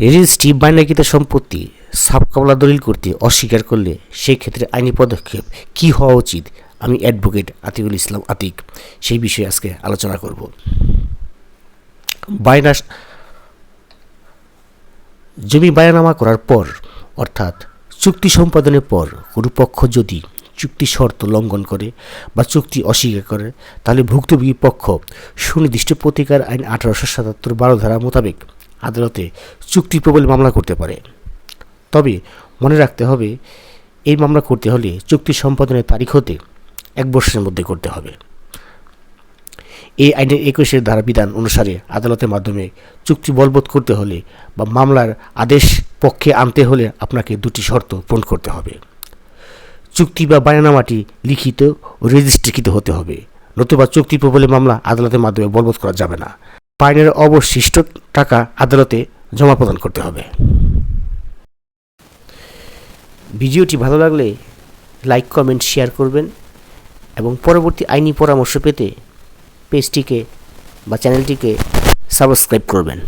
Registry বাইনাকিত সম্পত্তি সাবকাবলা দলিল করতে অস্বীকার করলে সেই ক্ষেত্রে আইনি পদক্ষেপ কি হওয়া উচিত? আমি অ্যাডভোকেট আতিকুল ইসলাম আতিক। সেই বিষয়ে আজকে আলোচনা করব। বায়না জমি বায়নামা করার পর, অর্থাৎ চুক্তি সম্পাদনের পর কোনো পক্ষ যদি চুক্তি শর্ত লঙ্ঘন করে বা চুক্তি অস্বীকার করে, তাহলে ভুক্তভোগী পক্ষ সুনির্দিষ্ট প্রতিকার আইন আঠারোশো সাতাত্তর বারো ধারা মোতাবেক আদালতে চুক্তি প্রবল মামলা করতে পারে। তবে মনে রাখতে হবে, এই মামলা করতে হলে চুক্তি সম্পাদনের তারিখ হতে এক বছরের মধ্যে করতে হবে। এই আইনের একুশের ধারা বিধান অনুসারে আদালতের মাধ্যমে চুক্তি বলবৎ করতে হলে বা মামলার আদেশ পক্ষে আনতে হলে আপনাকে দুটি শর্ত পূরণ করতে হবে। চুক্তি বা বায়নামাটি লিখিত রেজিস্ট্রিকৃত হতে হবে, নতুবা চুক্তি প্রবলে মামলা আদালতের মাধ্যমে বলবৎ করা যাবে না। ফাইনের অবশিষ্ট টাকা আদালতে জমা প্রদান করতে হবে। ভিডিওটি ভালো লাগলে লাইক, কমেন্ট, শেয়ার করবেন এবং পরবর্তী আইনি পরামর্শ পেতে পেজটিকে বা চ্যানেলটিকে সাবস্ক্রাইব করবেন।